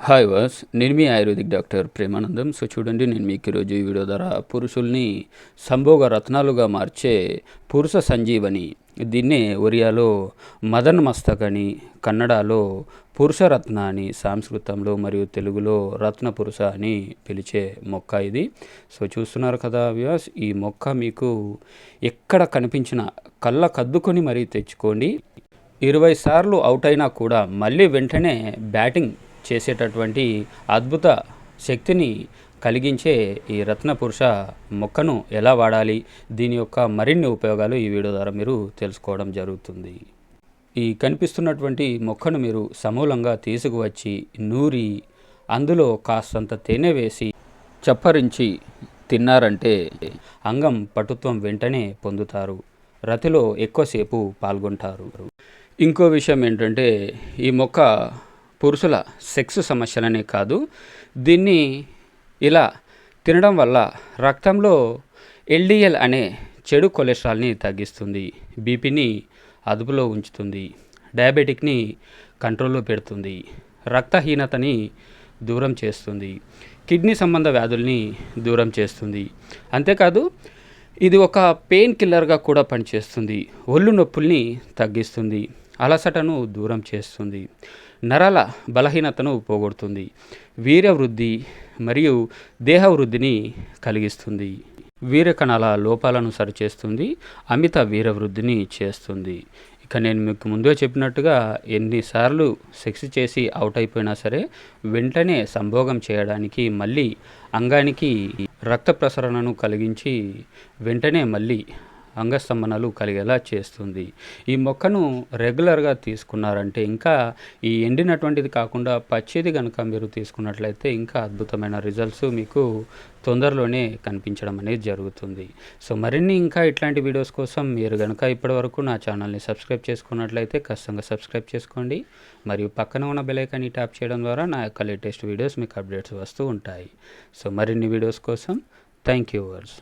Hi వాస్ నేను మీ ఆయుర్వేదిక్ డాక్టర్ ప్రేమానందం. సో చూడండి నేను మీకు ఈరోజు ఈ వీడియో ద్వారా పురుషుల్ని సంభోగ రత్నాలుగా మార్చే పురుష సంజీవని దీన్నే ఒరియాలో మదన్ మస్తక్ అని కన్నడలో పురుషరత్న అని సంస్కృతంలో మరియు తెలుగులో రత్న పురుష అని పిలిచే మొక్క ఇది. సో చూస్తున్నారు కదా వ్యాస్ ఈ మొక్క మీకు ఎక్కడ కనిపించిన కళ్ళ కద్దుకొని మరీ తెచ్చుకోండి. ఇరవై సార్లు అవుట్ అయినా కూడా మళ్ళీ వెంటనే బ్యాటింగ్ చేసేటటువంటి అద్భుత శక్తిని కలిగించే ఈ రత్న పురుష మొక్కను ఎలా వాడాలి? దీని యొక్క మరిన్ని ఉపయోగాలు ఈ వీడియో ద్వారా మీరు తెలుసుకోవడం జరుగుతుంది. ఈ కనిపిస్తున్నటువంటి మొక్కను మీరు సమూలంగా తీసుకువచ్చి నూరి అందులో కాస్తంత తేనె వేసి చప్పరించి తిన్నారంటే అంగం పటుత్వం వెంటనే పొందుతారు. రతిలో ఎక్కువసేపు పాల్గొంటారు. ఇంకో విషయం ఏంటంటే ఈ మొక్క పురుషుల సెక్స్ సమస్యలనే కాదు. దీన్ని ఇలా తినడం వల్ల రక్తంలో ఎల్డిఎల్ అనే చెడు కొలెస్ట్రాల్ని తగ్గిస్తుంది. బీపీని అదుపులో ఉంచుతుంది. డయాబెటిక్ని కంట్రోల్లో పెడుతుంది. రక్తహీనతని దూరం చేస్తుంది. కిడ్నీ సంబంధ వ్యాధుల్ని దూరం చేస్తుంది. అంతేకాదు ఇది ఒక పెయిన్ కిల్లర్గా కూడా పనిచేస్తుంది. ఒళ్ళు నొప్పుల్ని తగ్గిస్తుంది. అలసటను దూరం చేస్తుంది. నరాల బలహీనతను పోగొడుతుంది. వీరవృద్ధి మరియు దేహ వృద్ధిని కలిగిస్తుంది. వీరకణాల లోపాలను సరిచేస్తుంది. అమిత వీరవృద్ధిని చేస్తుంది. ఇక నేను మీకు ముందే చెప్పినట్టుగా ఎన్నిసార్లు సెక్స్ చేసి అవుట్ అయిపోయినా సరే వెంటనే సంభోగం చేయడానికి మళ్ళీ అంగానికి రక్త ప్రసరణను కలిగించి వెంటనే మళ్ళీ అంగస్తంభనలు కలిగేలా చేస్తుంది. ఈ మొక్కను రెగ్యులర్గా తీసుకున్నారంటే ఇంకా ఈ ఎండినటువంటిది కాకుండా పచ్చిది కనుక మీరు తీసుకున్నట్లయితే ఇంకా అద్భుతమైన రిజల్ట్స్ మీకు తొందరలోనే కనిపించడం అనేది జరుగుతుంది. సో మరిన్ని ఇంకా ఇట్లాంటి వీడియోస్ కోసం మీరు కనుక ఇప్పటివరకు నా ఛానల్ని సబ్స్క్రైబ్ చేసుకున్నట్లయితే ఖచ్చితంగా సబ్స్క్రైబ్ చేసుకోండి. మరియు పక్కన ఉన్న బెలైకాన్ని ట్యాప్ చేయడం ద్వారా నా యొక్క లేటెస్ట్ వీడియోస్ మీకు అప్డేట్స్ వస్తూ ఉంటాయి. సో మరిన్ని వీడియోస్ కోసం థ్యాంక్ యూ వర్స్.